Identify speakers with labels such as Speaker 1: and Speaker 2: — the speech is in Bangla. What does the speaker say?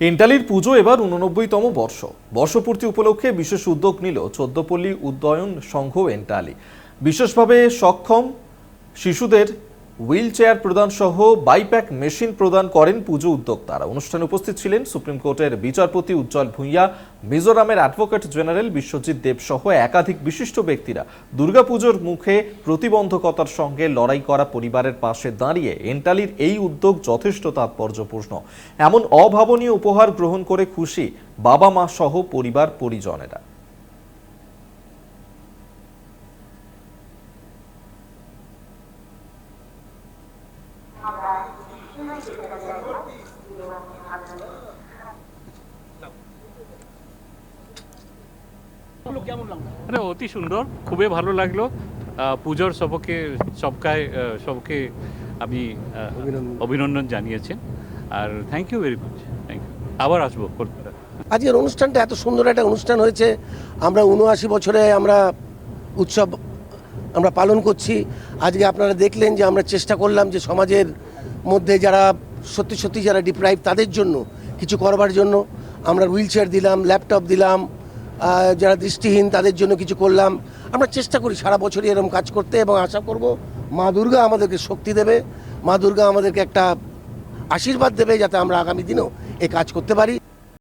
Speaker 1: এন্টালির পুজো এবার উননব্বইতম বর্ষ। বর্ষপূর্তি উপলক্ষে বিশেষ উদ্যোগ নিল চোদ্দপল্লী উদ্যয়ন সংঘ এন্টালি বিশেষভাবে সক্ষম শিশুদের হুইল চেয়ার প্রদান সহ বাইপ্যাক মেশিন প্রদান করেন পুজো উদ্যোক্তারা। অনুষ্ঠানে উপস্থিত ছিলেন সুপ্রিম কোর্টের বিচারপতি উজ্জ্বল ভূঁইয়া, মিজোরামের অ্যাডভোকেট জেনারেল বিশ্বজিৎ দেব সহ একাধিক বিশিষ্ট ব্যক্তিরা। দুর্গাপুজোর মুখে প্রতিবন্ধকতার সঙ্গে লড়াই করা পরিবারের পাশে দাঁড়িয়ে এন্টালির এই উদ্যোগ যথেষ্ট তাৎপর্যপূর্ণ। এমন অভাবনীয় উপহার গ্রহণ করে খুশি বাবা মা সহ পরিবার পরিজনেরা
Speaker 2: আরে অতি সুন্দর খুবই ভালো লাগল। পুজোর সবকে সবকায় সবকে আমি অভিনন্দন। জানিয়েছেন আর thank you very much thank you আবার আসব কলকাতা
Speaker 3: আজকের অনুষ্ঠানটা এত সুন্দর একটা অনুষ্ঠান হয়েছে। আমরা উনআশি বছরে আমরা উৎসব আমরা পালন করছি। আজকে আপনারা দেখলেন যে আমরা চেষ্টা করলাম যে সমাজের মধ্যে যারা সত্যি সত্যি যারা ডিপ্রাইভ তাদের জন্য, কিছু করবার জন্য আমরা হুইল চেয়ার দিলাম ল্যাপটপ দিলাম যারা দৃষ্টিহীন, তাদের জন্য কিছু করলাম। আমরা চেষ্টা করি সারা বছরই এরকম কাজ করতে এবং আশা করব মা দুর্গা আমাদেরকে শক্তি দেবে, মা দুর্গা আমাদেরকে একটা আশীর্বাদ দেবে যাতে আমরা আগামী দিনেও এ কাজ করতে পারি।